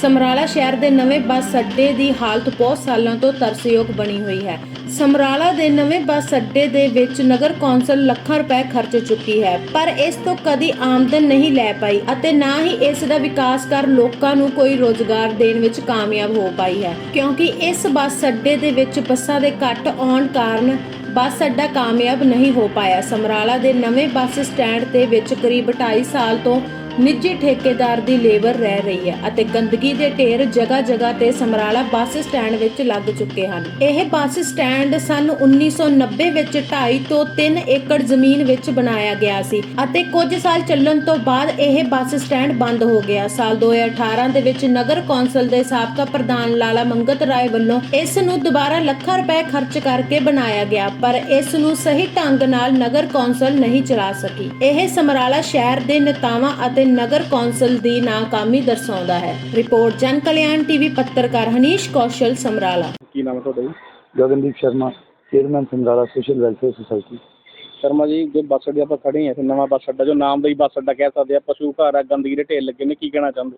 ਸਮਰਾਲਾ ਸ਼ਹਿਰ ਦੇ ਨਵੇਂ ਬੱਸ ਅੱਡੇ ਦੀ ਹਾਲਤ ਬਹੁਤ ਸਾਲਾਂ ਤੋਂ ਤਰਸਯੋਗ ਬਣੀ ਹੋਈ ਹੈ। ਸਮਰਾਲਾ ਦੇ ਨਵੇਂ ਬੱਸ ਅੱਡੇ ਦੇ ਵਿੱਚ ਨਗਰ ਕੌਂਸਲ ਲੱਖਾਂ ਰੁਪਏ ਖਰਚ ਚੁੱਕੀ ਹੈ, ਪਰ ਇਸ ਤੋਂ ਕਦੀ ਆਮਦਨ ਨਹੀਂ ਲੈ ਪਾਈ ਅਤੇ ਨਾ ਹੀ ਇਸ ਦਾ ਵਿਕਾਸ ਕਰ ਲੋਕਾਂ ਨੂੰ ਕੋਈ ਰੋਜ਼ਗਾਰ ਦੇਣ ਵਿੱਚ ਕਾਮਯਾਬ ਹੋ ਪਾਈ ਹੈ। ਕਿਉਂਕਿ ਇਸ ਬੱਸ ਅੱਡੇ ਦੇ ਵਿੱਚ ਬੱਸਾਂ ਦੇ ਘੱਟ ਆਉਣ ਕਾਰਨ ਬੱਸ ਅੱਡਾ ਕਾਮਯਾਬ ਨਹੀਂ ਹੋ ਪਾਇਆ। ਸਮਰਾਲਾ ਦੇ ਨਵੇਂ ਬੱਸ ਸਟੈਂਡ ਦੇ ਵਿੱਚ ਕਰੀਬ 2.5 ਸਾਲ ਤੋਂ ਨਿੱਜੀ ਠੇਕੇਦਾਰ ਦੀ ਲੇਬਰ ਰਹਿ ਰਹੀ ਹੈ ਅਤੇ ਗੰਦਗੀ ਦੇ ਢੇਰ ਜਗ੍ਹਾ ਜਗ੍ਹਾ ਤੇ ਸਮਰਾਲਾ ਬੱਸ ਸਟੈਂਡ ਵਿੱਚ ਲੱਗ ਚੁੱਕੇ ਹਨ। ਇਹ ਬੱਸ ਸਟੈਂਡ ਸਨ 1990 ਵਿੱਚ 2.5 ਤੋਂ 3 ਏਕੜ ਜ਼ਮੀਨ ਵਿੱਚ ਬਣਾਇਆ ਗਿਆ ਸੀ ਅਤੇ ਕੁਝ ਸਾਲ ਚੱਲਣ ਤੋਂ ਬਾਅਦ ਇਹ ਬੱਸ ਸਟੈਂਡ ਬੰਦ ਹੋ ਗਿਆ। ਸਾਲ 2018 ਦੇ ਵਿੱਚ ਨਗਰ ਕੌਂਸਲ ਦੇ ਸਾਬਕਾ ਪ੍ਰਧਾਨ ਲਾਲਾ ਮੰਗਤ ਰਾਏ ਵੱਲੋਂ ਇਸ ਨੂੰ ਦੁਬਾਰਾ ਲੱਖਾਂ ਰੁਪਏ ਖਰਚ ਕਰਕੇ ਬਣਾਇਆ ਗਿਆ, ਪਰ ਇਸ ਨੂੰ ਸਹੀ ਢੰਗ ਨਾਲ ਨਗਰ ਕੌਂਸਲ ਨਹੀਂ ਚਲਾ ਸਕੀ। ਇਹ ਸਮਰਾਲਾ ਸ਼ਹਿਰ ਦੇ ਨੇਤਾਵਾਂ ਅਤੇ ਨਗਰ ਕੌਂਸਲ ਦੀ ਨਾਕਾਮੀ ਦਰਸਾਉਂਦਾ ਹੈ। ਰਿਪੋਰਟ ਜਨ ਕਲਿਆਣ ਟੀਵੀ ਪੱਤਰਕਾਰ ਹਨੀਸ਼ ਕੌਸ਼ਲ ਸਮਰਾਲਾ। ਕੀ ਨਾਮ ਹੈ ਤੁਹਾਡਾ ਜੀ? Gagandeep Sharma chairman Samrala social welfare society. Sharma ji ਜੋ ਬੱਸ ਅੱਡੇ ਆਪਾਂ ਖੜੇ ਹਾਂ ਇੱਥੇ ਨਵਾਂ ਬੱਸ ਅੱਡਾ ਜੋ ਨਾਮ ਦਾ ਹੀ ਬੱਸ ਅੱਡਾ ਕਹਿ ਸਕਦੇ ਆ ਪਸ਼ੂ ਘਰ ਆ ਗੰਦਗੀ ਦੇ ਢੇਰ ਲੱਗੇ ਨੇ ਕੀ ਕਹਿਣਾ ਚਾਹੁੰਦੇ?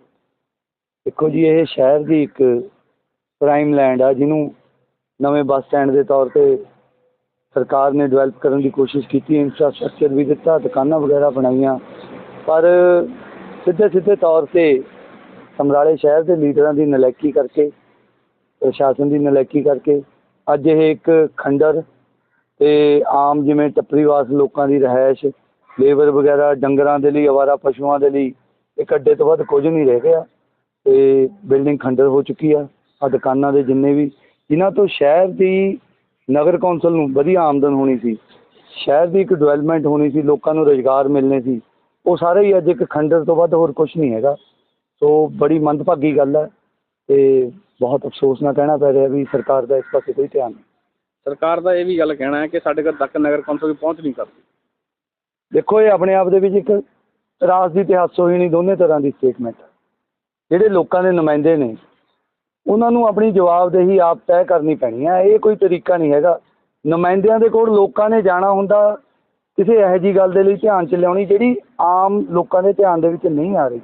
ਦੇਖੋ ਜੀ ਇਹ ਸ਼ਹਿਰ ਦੀ ਇੱਕ ਪ੍ਰਾਈਮ ਲੈਂਡ ਆ ਜਿਹਨੂੰ ਨਵੇਂ ਬੱਸ ਸਟੈਂਡ ਦੇ ਤੌਰ ਤੇ ਸਰਕਾਰ ਨੇ ਡਿਵੈਲਪ ਕਰਨ ਦੀ ਕੋਸ਼ਿਸ਼ ਕੀਤੀ ਇਨਫਰਾਸਟ੍ਰਕਚਰ ਵੀ ਦਿੱਤਾ ਦੁਕਾਨਾਂ ਵਗੈਰਾ ਬਣਾਈਆਂ। ਪਰ ਸਿੱਧੇ ਸਿੱਧੇ ਤੌਰ ਤੇ ਸਮਰਾਲੇ ਸ਼ਹਿਰ ਦੇ ਲੀਡਰਾਂ ਦੀ ਨਲੈਕੀ ਕਰਕੇ, ਪ੍ਰਸ਼ਾਸਨ ਦੀ ਨਲੈਕੀ ਕਰਕੇ, ਅੱਜ ਇਹ ਇੱਕ ਖੰਡਰ ਤੇ ਆਮ ਜਿਵੇਂ ਟੱਪਰੀਵਾਸ ਲੋਕਾਂ ਦੀ ਰਹਿائش ਲੇਬਰ ਵਗੈਰਾ, ਡੰਗਰਾਂ ਦੇ ਲਈ ਆਵਾਰਾ ਪਸ਼ੂਆਂ ਦੇ ਲਈ, ਇੱਕ ਅੱਡੇ ਤੋਂ ਵੱਧ ਕੁਝ ਨਹੀਂ ਰਹਿ ਗਿਆ ਤੇ ਬਿਲਡਿੰਗ ਖੰਡਰ ਹੋ ਚੁੱਕੀ ਆ ਆ ਦੁਕਾਨਾਂ ਦੇ ਜਿੰਨੇ ਵੀ ਇਹਨਾਂ ਤੋਂ ਸ਼ਹਿਰ ਦੀ ਨਗਰ ਕੌਂਸਲ ਨੂੰ ਵਧੀਆ ਆਮਦਨ ਹੋਣੀ ਸੀ, ਸ਼ਹਿਰ ਦੀ ਇੱਕ ਡਿਵੈਲਪਮੈਂਟ ਹੋਣੀ ਸੀ, ਲੋਕਾਂ ਨੂੰ ਰੋਜ਼ਗਾਰ ਮਿਲਨੇ ਸੀ ਉਹ ਸਾਰੇ ਹੀ ਅੱਜ ਇੱਕ ਖੰਡਰ ਤੋਂ ਵੱਧ ਹੋਰ ਕੁਝ ਨਹੀਂ ਹੈਗਾ। ਸੋ ਬੜੀ ਮੰਦਭਾਗੀ ਗੱਲ ਹੈ ਤੇ ਬਹੁਤ ਅਫਸੋਸ ਨਾਲ ਕਹਿਣਾ ਪੈ ਰਿਹਾ ਵੀ ਸਰਕਾਰ ਦਾ ਇਸ ਪਾਸੇ ਕੋਈ ਧਿਆਨ ਨਹੀਂ। ਸਰਕਾਰ ਦਾ ਇਹ ਵੀ ਗੱਲ ਕਹਿਣਾ ਹੈ ਕਿ ਸਾਡੇ ਘਰ ਤੱਕ ਨਗਰ ਕੌਂਸਲ ਦੀ ਪਹੁੰਚ ਨਹੀਂ ਕਰਦੀ ਦੇਖੋ ਇਹ ਆਪਣੇ ਆਪ ਦੇ ਵਿੱਚ ਇੱਕ ਤਰਾਸਦੀ ਤੇ ਹਾਸੋਹੀਣੀ ਦੋਨੇ ਤਰ੍ਹਾਂ ਦੀ ਸਟੇਟਮੈਂਟ ਜਿਹੜੇ ਲੋਕਾਂ ਦੇ ਨੁਮਾਇੰਦੇ ਨੇ ਉਹਨਾਂ ਨੂੰ ਆਪਣੀ ਜਵਾਬਦੇਹੀ ਆਪ ਤੈਅ ਕਰਨੀ ਪੈਣੀ ਹੈ। ਇਹ ਕੋਈ ਤਰੀਕਾ ਨਹੀਂ ਹੈਗਾ। ਨੁਮਾਇੰਦਿਆਂ ਦੇ ਕੋਲ ਲੋਕਾਂ ਨੇ ਜਾਣਾ ਹੁੰਦਾ ਕਿਸੇ ਇਹੋ ਜਿਹੀ ਗੱਲ ਦੇ ਲਈ ਧਿਆਨ ਚ ਲਿਆਉਣੀ ਜਿਹੜੀ ਆਮ ਲੋਕਾਂ ਦੇ ਧਿਆਨ ਦੇ ਵਿੱਚ ਨਹੀਂ ਆ ਰਹੀ।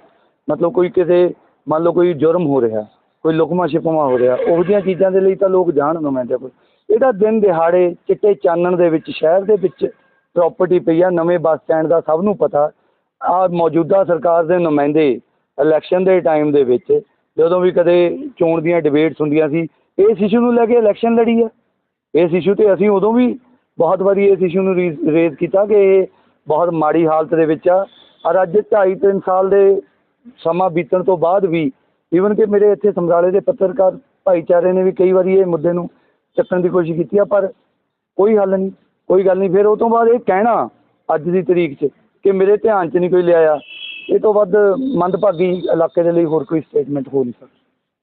ਮਤਲਬ ਕੋਈ ਕਿਸੇ, ਮੰਨ ਲਓ ਕੋਈ ਜੁਰਮ ਹੋ ਰਿਹਾ, ਕੋਈ ਲੁਕਮਾ ਛਿਪਮਾ ਹੋ ਰਿਹਾ, ਉਹੋ ਜਿਹੀਆਂ ਚੀਜ਼ਾਂ ਦੇ ਲਈ ਤਾਂ ਲੋਕ ਜਾਣ ਨੁਮਾਇੰਦਿਆਂ ਕੋਲ ਇਹਦਾ ਦਿਨ ਦਿਹਾੜੇ ਚਿੱਟੇ ਚਾਨਣ ਦੇ ਵਿੱਚ, ਸ਼ਹਿਰ ਦੇ ਵਿੱਚ ਪ੍ਰਾਪਰਟੀ ਪਈ ਆ, ਨਵੇਂ ਬੱਸ ਸਟੈਂਡ ਦਾ ਸਭ ਨੂੰ ਪਤਾ। ਆ ਮੌਜੂਦਾ ਸਰਕਾਰ ਦੇ ਨੁਮਾਇੰਦੇ ਇਲੈਕਸ਼ਨ ਦੇ ਟਾਈਮ ਦੇ ਵਿੱਚ ਜਦੋਂ ਵੀ ਕਦੇ ਚੋਣ ਦੀਆਂ ਡਿਬੇਟਸ ਹੁੰਦੀਆਂ ਸੀ, ਇਸ ਇਸ਼ੂ ਨੂੰ ਲੈ ਕੇ ਇਲੈਕਸ਼ਨ ਲੜੀ ਆ। ਇਸ ਇਸ਼ੂ ਤੇ ਅਸੀਂ ਉਦੋਂ ਵੀ ਬਹੁਤ ਵਾਰੀ ਇਸ ਇਸ਼ੂ ਨੂੰ ਰੇਜ਼ ਕੀਤਾ ਕਿ ਇਹ ਬਹੁਤ ਮਾੜੀ ਹਾਲਤ ਦੇ ਵਿੱਚ ਆ। ਔਰ ਅੱਜ 2.5 3 ਸਾਲ ਦੇ ਸਮਾਂ ਬੀਤਣ ਤੋਂ ਬਾਅਦ ਵੀ ਈਵਨ ਕਿ ਮੇਰੇ ਇੱਥੇ ਸਮਰਾਲੇ ਦੇ ਪੱਤਰਕਾਰ ਭਾਈਚਾਰੇ ਨੇ ਵੀ ਕਈ ਵਾਰੀ ਇਹ ਮੁੱਦੇ ਨੂੰ ਚੱਕਣ ਦੀ ਕੋਸ਼ਿਸ਼ ਕੀਤੀ ਆ, ਪਰ ਕੋਈ ਹੱਲ ਨਹੀਂ, ਕੋਈ ਗੱਲ ਨਹੀਂ। ਫਿਰ ਉਹ ਤੋਂ ਬਾਅਦ ਇਹ ਕਹਿਣਾ ਅੱਜ ਦੀ ਤਰੀਕ 'ਚ ਕਿ ਮੇਰੇ ਧਿਆਨ 'ਚ ਨਹੀਂ ਕੋਈ ਲਿਆਇਆ। ਇਹ ਤੋਂ ਵੱਧ ਮੰਦਭਾਗੀ ਇਲਾਕੇ ਦੇ ਲਈ ਹੋਰ ਕੋਈ ਸਟੇਟਮੈਂਟ ਹੋ ਨਹੀਂ ਸਕਦਾ।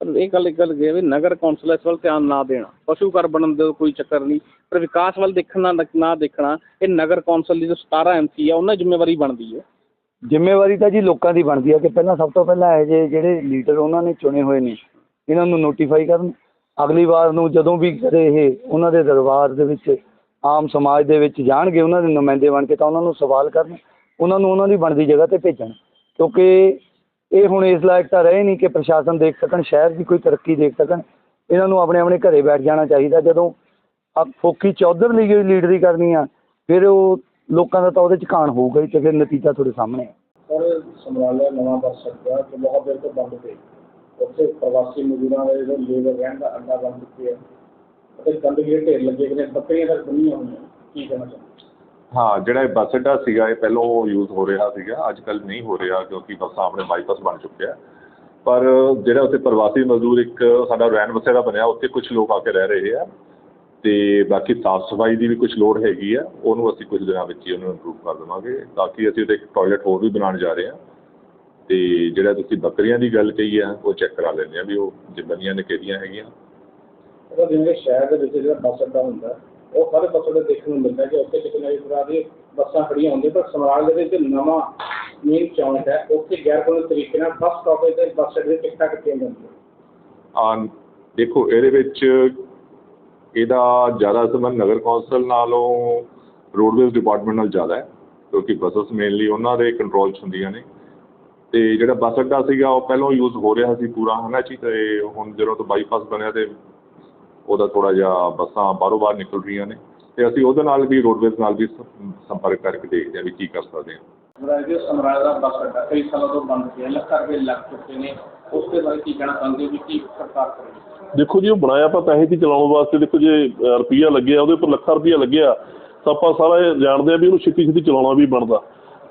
ਪਰ ਇਹ ਗੱਲ ਇੱਕ ਗੱਲ ਇਹ ਵੀ ਨਗਰ ਕੌਂਸਲ ਇਸ ਵੱਲ ਧਿਆਨ ਨਾ ਦੇਣਾ। ਪਸ਼ੂ ਘਰ ਬਣਨ ਦਾ ਕੋਈ ਚੱਕਰ ਨਹੀਂ, ਪਰ ਵਿਕਾਸ ਵੱਲ ਦੇਖਣਾ ਨਾ- ਦੇਖਣਾ, ਇਹ ਨਗਰ ਕੌਂਸਲ ਦੀ ਜੋ 17 ਐਮਸੀ ਆ, ਉਹਨਾਂ ਦੀ ਜ਼ਿੰਮੇਵਾਰੀ ਬਣਦੀ ਹੈ। ਜ਼ਿੰਮੇਵਾਰੀ ਤਾਂ ਜੀ ਲੋਕਾਂ ਦੀ ਬਣਦੀ ਹੈ ਕਿ ਪਹਿਲਾਂ ਸਭ ਤੋਂ ਪਹਿਲਾਂ ਇਹ ਜਿਹੇ ਜਿਹੜੇ ਲੀਡਰ ਉਹਨਾਂ ਨੇ ਚੁਣੇ ਹੋਏ ਨੇ, ਇਹਨਾਂ ਨੂੰ ਨੋਟੀਫਾਈ ਕਰਨ। ਅਗਲੀ ਵਾਰ ਨੂੰ ਜਦੋਂ ਵੀ ਕਦੇ ਇਹ, ਉਹਨਾਂ ਦੇ ਦਰਬਾਰ ਦੇ ਵਿੱਚ, ਆਮ ਸਮਾਜ ਦੇ ਵਿੱਚ ਜਾਣਗੇ, ਉਹਨਾਂ ਦੇ ਨੁਮਾਇੰਦੇ ਬਣ ਕੇ ਤਾਂ ਉਹਨਾਂ ਨੂੰ ਸਵਾਲ ਕਰਨ, ਉਹਨਾਂ ਨੂੰ ਉਹਨਾਂ ਦੀ ਬਣਦੀ ਜਗ੍ਹਾ ਤੇ ਭੇਜਣ। ਕਿਉਂਕਿ ਇਹ ਹੁਣ ਇਸ ਲਾਇਕ ਤਾਂ ਰਹੇ ਨਹੀਂ ਕਿ ਪ੍ਰਸ਼ਾਸਨ ਦੇਖ ਸਕਣ, ਸ਼ਹਿਰ ਦੀ ਕੋਈ ਤਰੱਕੀ ਦੇਖ ਸਕਣ। ਇਹਨਾਂ ਨੂੰ ਆਪਣੇ ਆਪਣੇ ਘਰੇ ਬੈਠ ਜਾਣਾ ਚਾਹੀਦਾ। ਜਦੋਂ ਆ ਫੋਕੀ ਚੌਧਰ ਲਈ ਕੋਈ ਲੀਡਰੀ ਕਰਨੀ ਆ, ਫਿਰ ਉਹ ਲੋਕਾਂ ਦਾ ਤਾਂ ਉਹਦੇ ਚ ਕਾਣ ਹੋਊਗਾ ਹੀ ਤੇ ਫਿਰ ਨਤੀਜਾ ਤੁਹਾਡੇ ਸਾਹਮਣੇ ਹੈ ਸਰ ਸਮਰਾਲਾ ਨਵਾਂ ਬੱਸ ਅੱਡਾ ਜੋ ਬਹੁਤ ਦੇਰ ਤੋਂ ਬੰਦ ਪਈ ਉੱਥੇ ਪ੍ਰਵਾਸੀ ਮਜ਼ਦੂਰਾਂ ਦੇ ਜੋ ਲੇਬਰ ਰਹਿਣ ਦਾ ਅੱਡਾ ਬਣ ਚੁੱਕਿਆ ਅਤੇ ਗੰਦਗੀ ਦੇ ਢੇਰ ਲੱਗੇ ਨੇ, ਬੱਕਰੀਆਂ ਤੱਕ ਬੰਨੀਆਂ ਹੋਈਆਂ ਕੀ ਕਹਿਣਾ ਚਾਹੁੰਦੇ ਹਾਂ, ਜਿਹੜਾ ਇਹ ਬੱਸ ਅੱਡਾ ਸੀਗਾ, ਇਹ ਪਹਿਲਾਂ ਯੂਜ਼ ਹੋ ਰਿਹਾ ਸੀਗਾ ਅੱਜ ਕੱਲ੍ਹ ਨਹੀਂ ਹੋ ਰਿਹਾ ਕਿਉਂਕਿ ਬੱਸਾਂ ਆਪਣੇ ਬਾਈਪਾਸ ਬਣ ਚੁੱਕਿਆ। ਪਰ ਜਿਹੜਾ ਉੱਥੇ ਪ੍ਰਵਾਸੀ ਮਜ਼ਦੂਰ ਇੱਕ ਸਾਡਾ ਰੈਨ ਬਸੇਰਾ ਬਣਿਆ, ਉੱਥੇ ਕੁਝ ਲੋਕ ਆ ਕੇ ਰਹਿ ਰਹੇ ਆ। ਅਤੇ ਬਾਕੀ ਸਾਫ਼ ਸਫ਼ਾਈ ਦੀ ਵੀ ਕੁਝ ਲੋੜ ਹੈਗੀ ਆ, ਉਹਨੂੰ ਅਸੀਂ ਕੁਝ ਦਿਨਾਂ ਵਿੱਚ ਹੀ ਉਹਨੂੰ ਇੰਪਰੂਵ ਕਰ ਦੇਵਾਂਗੇ। ਤਾਂ ਕਿ ਅਸੀਂ ਉਹਦੇ ਇੱਕ ਟਾਇਲਟ ਹੋਰ ਵੀ ਬਣਾਉਣ ਜਾ ਰਹੇ ਹਾਂ ਅਤੇ ਜਿਹੜਾ ਤੁਸੀਂ ਬੱਕਰੀਆਂ ਦੀ ਗੱਲ ਕਹੀ ਆ, ਉਹ ਚੈੱਕ ਕਰਾ ਲੈਂਦੇ ਆ ਵੀ ਉਹ ਜਿੰਨੀਆਂ ਨੇ ਕਿਹੜੀਆਂ ਹੈਗੀਆਂ। ਜਿਵੇਂ ਸ਼ਹਿਰ ਦੇ ਵਿੱਚ ਜਿਹੜਾ ਬੱਸ ਅੱਡਾ ਹੁੰਦਾ ਉਹ ਹਰ ਬੱਸ ਅੱਡੇ ਦੇਖਣ ਨੂੰ ਮਿਲਦਾ ਕਿ ਉੱਥੇ ਕਿਤੇ ਨਾ ਕਿਤੇ ਤਰ੍ਹਾਂ ਦੀ ਬੱਸਾਂ ਖੜੀਆਂ ਹੁੰਦੀਆਂ, ਪਰ ਸਮਰਾਲ ਦੇ ਵਿੱਚ ਨਵਾਂ ਮੇਨ ਚੌਂਕ ਹੈ, ਉੱਥੇ ਗੈਰ ਕਾਨੂੰਨੀ ਤਰੀਕੇ ਨਾਲ ਬੱਸ ਸਟਾਪੇਜ ਤੇ ਬੱਸ ਅੱਡੇ ਦੀ ਟਿਕਟਾਂ ਕੱਟੀਆਂ ਜਾਂਦੀਆਂ। ਆ ਦੇਖੋ, ਇਹਦੇ ਵਿੱਚ ਇਹਦਾ ਜ਼ਿਆਦਾ ਸੰਬੰਧ ਨਗਰ ਕੌਂਸਲ ਨਾਲੋਂ ਰੋਡਵੇਜ਼ ਡਿਪਾਰਟਮੈਂਟ ਨਾਲ ਜ਼ਿਆਦਾ ਹੈ, ਕਿਉਂਕਿ ਬੱਸਸ ਮੇਨਲੀ ਉਹਨਾਂ ਦੇ ਕੰਟਰੋਲ 'ਚ ਹੁੰਦੀਆਂ ਨੇ। ਤੇ ਜਿਹੜਾ ਬੱਸ ਅੱਡਾ ਸੀਗਾ, ਉਹ ਪਹਿਲਾਂ ਯੂਜ਼ ਹੋ ਰਿਹਾ ਸੀ ਪੂਰਾ, ਹਨਾ ਜੀ? ਤੇ ਹੁਣ ਜਦੋਂ ਤੋਂ ਬਾਈਪਾਸ ਬਣਿਆ ਤੇ ਉਹਦਾ ਥੋੜਾ ਜਿਹਾ ਬੱਸਾਂ ਬਾਹਰੋਂ ਬਾਹਰ ਨਿਕਲ ਰਹੀਆਂ ਨੇ ਤੇ ਅਸੀਂ ਉਹਦੇ ਨਾਲ ਵੀ ਰੋਡਵੇਜ਼ ਨਾਲ ਵੀ ਸੰ- ਸੰਪਰਕ ਕਰਕੇ ਦੇਖਦੇ ਹਾਂ ਵੀ ਕੀ ਕਰ ਸਕਦੇ ਕਿ ਸਮਰਾਲਾ ਦਾ ਬੱਸ ਅੱਡਾ ਕਈ ਸਾਲਾਂ ਤੋਂ ਬੰਦ ਪਿਆ ਲੱਖਾਂ ਰੁਪਏ ਲੱਗ ਚੁੱਕੇ ਨੇ। ਉਸ ਦੇ ਬਾਰੇ ਕੀ ਕਹਿਣਾ ਚਾਹੁੰਦੇ ਹੋ ਵੀ ਕੀ ਸਰਕਾਰ ਕਰੇਗੀ ਦੇਖੋ ਜੀ ਉਹ ਬਣਾਇਆ ਆਪਾਂ ਪੈਸੇ ਦੀ ਚਲਾਉਣ ਵਾਸਤੇ। ਦੇਖੋ ਜੇ ਰੁਪਈਆ ਲੱਗਿਆ ਉਹਦੇ ਉੱਪਰ ਲੱਖਾਂ ਰੁਪਈਆ ਲੱਗਿਆ ਤਾਂ ਆਪਾਂ ਸਾਰਾ ਇਹ ਜਾਣਦੇ ਆ ਵੀ ਉਹਨੂੰ ਛੇਤੀ ਛੇਤੀ ਚਲਾਉਣਾ ਵੀ ਬਣਦਾ।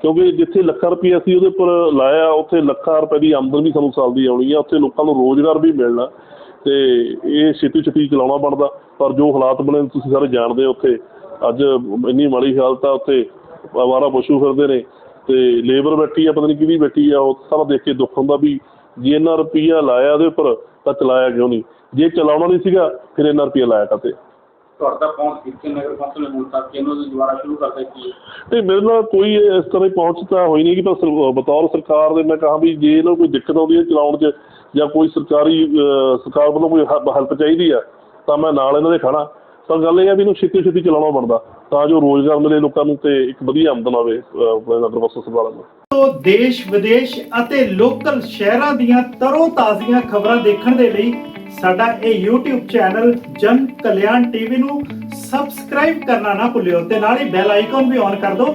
ਕਿਉਂਕਿ ਜਿੱਥੇ ਲੱਖਾਂ ਰੁਪਈਆ ਅਸੀਂ ਉਹਦੇ ਉੱਪਰ ਲਾਇਆ ਉੱਥੇ ਲੱਖਾਂ ਰੁਪਏ ਦੀ ਆਮਦਨ ਵੀ ਸਾਨੂੰ ਸਾਲ ਦੀ ਆਉਣੀ ਆ। ਉੱਥੇ ਲੋਕਾਂ ਨੂੰ ਰੋਜ਼ਗਾਰ ਵੀ ਮਿਲਣਾ। ਤੇ ਇਹ ਛੇਤੀ ਛੇਤੀ ਚਲਾਉਣਾ ਬਣਦਾ ਪਰ ਜੋ ਹਾਲਾਤ ਬਣੇ ਤੁਸੀਂ ਸਾਰੇ ਜਾਣਦੇ ਹੋ ਉੱਥੇ। ਅੱਜ ਇੰਨੀ ਮਾੜੀ ਹਾਲਤ ਆ ਉੱਥੇ ਆਵਾਰਾ ਪਸ਼ੂ ਫਿਰਦੇ ਨੇ ਤੇ ਲੇਬਰ ਬੈਠੀ ਆ ਪਤਾ ਨਹੀਂ ਕਿਹਦੀ ਬੈਠੀ ਆ ਉਹ ਸਾਰਾ ਦੇਖ ਕੇ ਦੁੱਖ ਹੁੰਦਾ ਵੀ ਜੇ ਇੰਨਾ ਰੁਪਈਆ ਲਾਇਆ ਉਹਦੇ ਉੱਪਰ ਤਾਂ ਚਲਾਇਆ ਕਿਉਂ ਨਹੀਂ? ਜੇ ਚਲਾਉਣਾ ਨਹੀਂ ਸੀਗਾ ਫਿਰ ਇੰਨਾ ਰੁਪਈਆ ਲਾਇਆ ਕਾਤੇ ਤੁਹਾਡਾ ਪਹੁੰਚ ਕਿੱਥੇ ਨਗਰ ਕੌਂਸਲ ਨੇ ਹੁਣ ਤੱਕ ਇਹਨੂੰ ਦੁਬਾਰਾ ਸ਼ੁਰੂ ਕਰ ਦਿੱਤੀ ਤੇ ਮੇਰੇ ਨਾਲ ਕੋਈ ਇਸ ਤਰ੍ਹਾਂ ਦੀ ਪਹੁੰਚ ਤਾਂ ਹੋਈ ਨਹੀਂ ਕਿ ਬਤੌਰ ਸਰਕਾਰ ਦੇ ਮੈਂ ਕਹਾਂ ਵੀ ਜੇ ਇਹਨਾਂ ਕੋਈ ਦਿੱਕਤ ਆਉਂਦੀ ਹੈ ਚਲਾਉਣ 'ਚ ਜਾਂ ਕੋਈ ਸਰਕਾਰੀ ਸਰਕਾਰ ਵੱਲੋਂ ਕੋਈ ਹੈਲਪ ਚਾਹੀਦੀ ਆ, ਤਾਂ ਮੈਂ ਨਾਲ ਇਹਨਾਂ ਦੇ ਖੜਾ। ਤਾਂ ਗੱਲ ਇਹ ਆ ਵੀ ਇਹਨੂੰ ਛੇਤੀ ਛੇਤੀ ਚਲਾਉਣਾ ਬਣਦਾ, ਤਾਂ ਜੋ ਰੋਜ਼ਗਾਰ ਮਿਲੇ ਲੋਕਾਂ ਨੂੰ ਤੇ ਇੱਕ ਵਧੀਆ ਆਮਦਨ ਆਵੇ ਆਪਣੇ ਨਗਰ ਬੱਸ ਸੰਭਾਲਣ ਨੂੰ। ਤੋਂ ਦੇਸ਼, ਵਿਦੇਸ਼ ਅਤੇ ਲੋਕਲ ਸ਼ਹਿਰਾਂ ਦੀਆਂ ਤਰੋ ਤਾਜ਼ੀਆਂ ਖਬਰਾਂ ਦੇਖਣ ਦੇ ਲਈ ਸਾਡਾ ਇਹ YouTube ਚੈਨਲ ਜਨ ਕਲਿਆਣ ਟੀਵੀ ਨੂੰ ਸਬਸਕ੍ਰਾਈਬ ਕਰਨਾ ਨਾ ਭੁੱਲਿਓ ਤੇ ਨਾਲ ਹੀ ਬੈਲ ਆਈਕਨ ਵੀ ਔਨ ਕਰ ਦਿਓ